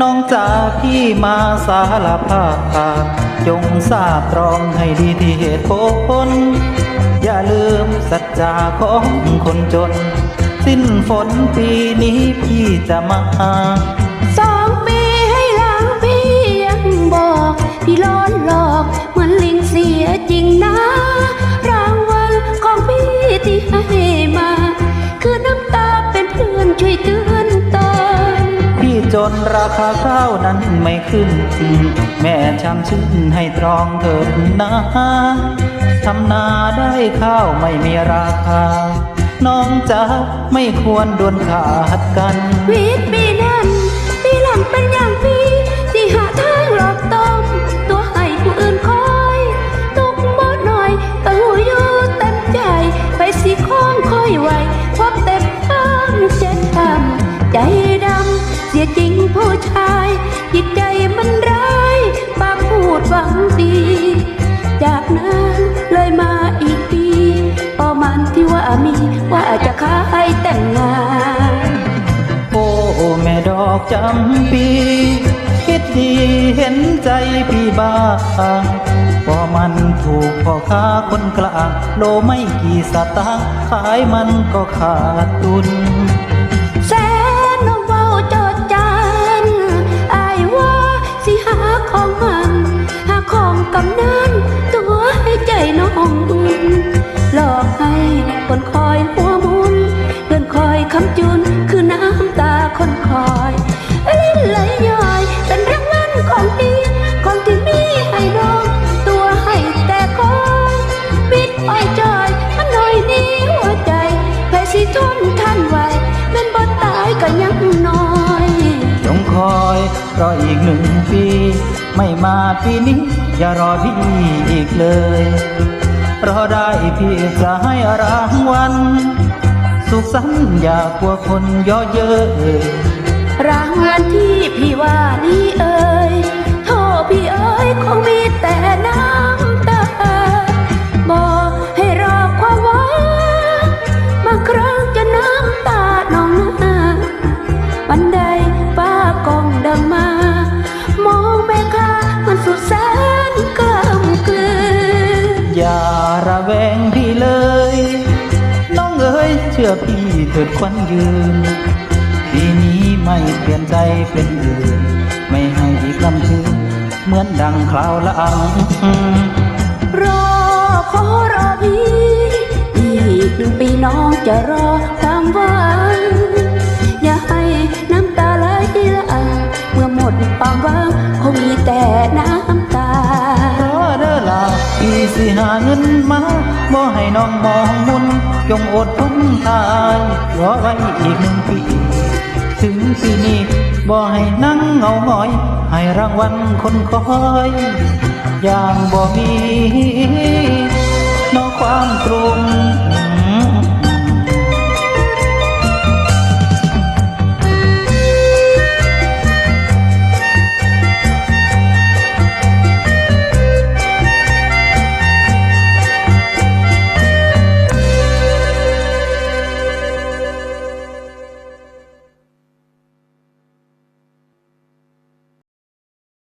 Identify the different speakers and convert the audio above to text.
Speaker 1: น้องจ๋าพี่มาสารภาพจงทราบตรองให้ดีที่เหตุผล อย่าลืมสัจจาของคนจน สิ้นฝนปีนี้พี่จะมา
Speaker 2: จนราคา
Speaker 1: ข้าวนั้นไม่ขึ้น แม่ช้ำชื่นให้ตรองเถิดนะทำนาได้ข้าวไม่มีราคา น้องจ๋าไม่ควรดวนขาดกัน
Speaker 2: วิทย์ปีนั้น สียจริงผู้ชาย จิตใจมันร้ายปากพูดหวังดี จากนั้นเลยมาอีกปีประมาณที่ว่ามีว่าจะขายแต่งงาน
Speaker 1: โอ้แม่ดอกจำปี คิดดีเห็นใจพี่บ้างพอมันถูกพ่อค้าคนกลางโลไม่กี่สตางค์ขายมันก็ขาดทุน
Speaker 2: แจอยมันหน่อยนี้หัวใจแพ้สิทนทันไว้แม่นบ่ตายก็ยังน้อย
Speaker 1: จงคอยรออีกหนึ่งปี ไม่มาปีนี้อย่ารอพี่อีกเลยรอได้พี่จะให้รางวัลสุขสันต์อย่ากลัวคนย่อเย้ย
Speaker 2: รางวัลที่พี่ว่า
Speaker 1: ชื่อพี่เถิดควันยืน ปีนี้ไม่เปลี่ยนใจเป็นอื่น ไม่ให้อีกลำคืนเหมือนดังคราวหลัง
Speaker 2: รอขอรอพี่ อีกหนึ่งปีน้องจะรอความหวังอย่าให้น้ำตาไหลละอาเมื่อหมดความหวังคงมีแต่น้ำ
Speaker 1: พี่สิหาเงินมาบ่ให้น้องมองมุนจงอดทนทายรอไว้อีกหนึ่งปีถึงปีนี้บ่ให้นั่งเงาหงอย ให้รางวัลคนคอยอย่างบ่มีนอกความกรุง